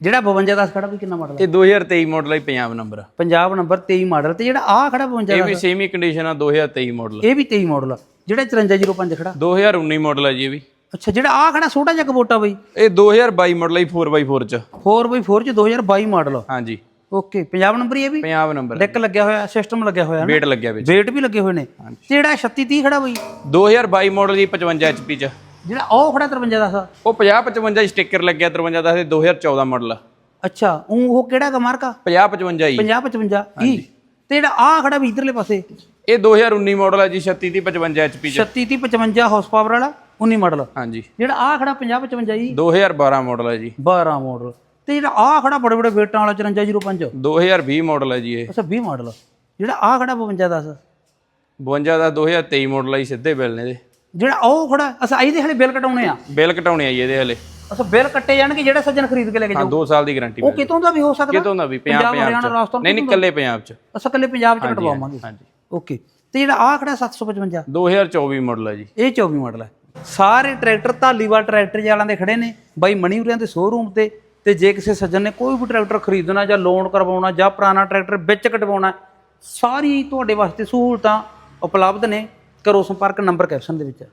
ਜਿਹੜਾ 52 10 ਖੜਾ ਵੀ ਕਿੰਨਾ ਮਾਡਲ ਹੈ? ਇਹ 2023 ਮਾਡਲ ਹੈ Punjab number Punjab number 23 model ਤੇ ਜਿਹੜਾ ਆ ਖੜਾ 52 ਇਹ ਵੀ ਸੇਮੀ ਕੰਡੀਸ਼ਨ ਆ 2023 ਮਾਡਲ ਇਹ ਵੀ 23 ਮਾਡਲ ਜਿਹੜਾ 5405 ਖੜਾ। 2019 ਮਾਡਲ ਹੈ ਜੀ ਇਹ ਵੀ। ਅੱਛਾ ਜਿਹੜਾ ਆ ਖੜਾ ਛੋਟਾ ਜਿਹਾ ਕਬੋਟਾ ਬਈ? ਇਹ 2022 ਮਾਡਲ ਹੈ 4x4 ਚ। 4x4 ਚ 2022 ਮਾਡਲ ਹਾਂਜੀ। ਓਕੇ ਪੰਜਾਬ ਨੰਬਰ ਹੀ ਇਹ ਵੀ? ਪੰਜਾਬ ਨੰਬਰ ਡੈਕ ਲੱਗਿਆ ਹੋਇਆ ਸਿਸਟਮ ਲੱਗਿਆ ਹੋਇਆ ਵੇਟ ਲੱਗਿਆ ਵਿੱਚ। ਵੇਟ ਵੀ ਲੱਗੇ ਹੋਏ ਨੇ। ਜਿਹੜਾ 3630 ਖੜਾ ਬਈ? 2022 ਮਾਡਲ ਜੀ 55 HP ਚ। ਜਿਹੜਾ ਉਹ ਖੜਾ 53 ਦਾ ਉਹ 50 55 ਸਟicker ਲੱਗਿਆ 53 ਦਾ ਇਹ 2014 ਮਾਡਲ ਅੱਛਾ ਉਹ ਕਿਹੜਾ ਗਾ ਮਾਰਕਾ? 50 55 ਜੀ 50 55 ਕੀ ਤੇ ਜਿਹੜਾ ਆ ਖੜਾ ਵੀ ਇਧਰਲੇ ਪਾਸੇ? ਇਹ 2019 ਮਾਡਲ ਹੈ ਜੀ 36 ਦੀ 55 HP ਚ। 36 30 55 ਹਾਰਸ ਪਾਵਰ ਵਾਲਾ 19 ਮਾਡਲ ਹਾਂਜੀ। ਜਿਹੜਾ ਆ ਖੜਾ 50 55 ਜੀ 2012 ਮਾਡਲ ਹੈ ਜੀ। 12 ਮਾਡਲ ਤੇ ਜਿਹੜਾ ਆ ਖੜਾ ਬੜੇ ਬੜੇ ਵੇਟਾਂ ਵਾਲਾ 5405 2020 ਮਾਡਲ ਹੈ ਜੀ ਇਹ। ਅੱਛਾ 20 ਮਾਡਲ ਜਿਹੜਾ ਆ ਖੜਾ 52 10 52 ਦਾ 2023 ਮਾਡਲ ਹੈ ਜੀ, ਸਿੱਧੇ ਬਿੱਲ ਨੇ ਇਹਦੇ। ਜਿਹੜਾ ਉਹ ਖੜਾ ਅਸਾਂ ਇਹਦੇ ਹਲੇ ਬਿੱਲ ਕਟਾਉਣੇ ਆ। ਬਿੱਲ ਘਟਾਉਣੇ ਆ ਜੀ ਇਹਦੇ ਹਲੇ। ਅੱਛਾ ਬਿੱਲ ਕੱਟੇ ਜਾਣਗੇ ਜਿਹੜਾ ਸੱਜਣ ਖਰੀਦ ਕੇ ਲੈ ਕੇ ਹਾਂ ਜਾਊ। 2 ਸਾਲ ਦੀ ਗਾਰੰਟੀ ਉਹ ਕਿਤੋਂ ਦਾ ਵੀ ਹੋ ਸਕਦਾ? ਕਿਤੋਂ ਦਾ ਵੀ ਪੰਜਾਬ ਪੰਜਾਬ, ਹਰਿਆਣਾ, ਪੰਜਾਬ ਚ। ਰਾਜਸਥਾਨ, ਨਹੀਂ ਨਹੀਂ ਕੱਲੇ ਪੰਜਾਬ ਚ। ਅਸਾਂ ਕੱਲੇ ਪੰਜਾਬ ਚ ਕਟਵਾਵਾਂਗੇ। ਹਾਂਜੀ ਓਕੇ ਤੇ ਜਿਹੜਾ ਆ ਖੜਾ 755 2024 ਮਾਡਲ ਹੈ ਜੀ। ਇਹ 24 ਮਾਡਲ ਹੈ ਸਾਰੇ ਟਰੈਕਟਰ ਧਾਲੀਵਾਲ ਟਰੈਕਟਰ ਵਾਲਿਆਂ ਦੇ ਖੜੇ ਨੇ। ਬਾਈ ਮਣੀਪੁਰਿਆਂ ਦੇ ਸ਼ੋਰੂਮ ਤੇ ਤੇ ਜੇ ਕਿਸੇ ਸੱਜਣ ਨੇ ਕੋਈ ਵੀ ਟਰੈਕਟਰ ਖਰੀਦਣਾ ਜਾਂ ਲੋਨ ਕਰਵਾਉਣਾ ਜਾਂ ਪੁਰਾਣਾ ਟਰੈਕਟਰ ਵਿੱਚ ਕਟਵਾਉਣਾ ਸਾਰੀ ਤੁਹਾਡੇ ਵਾਸਤੇ ਸਹੂਲਤਾਂ ਉਪਲਬਧ ਨੇ। ਕਰੋ ਸੰਪਰਕ ਨੰਬਰ ਕੈਪਸ਼ਨ ਦੇ ਵਿੱਚ ਹੈ।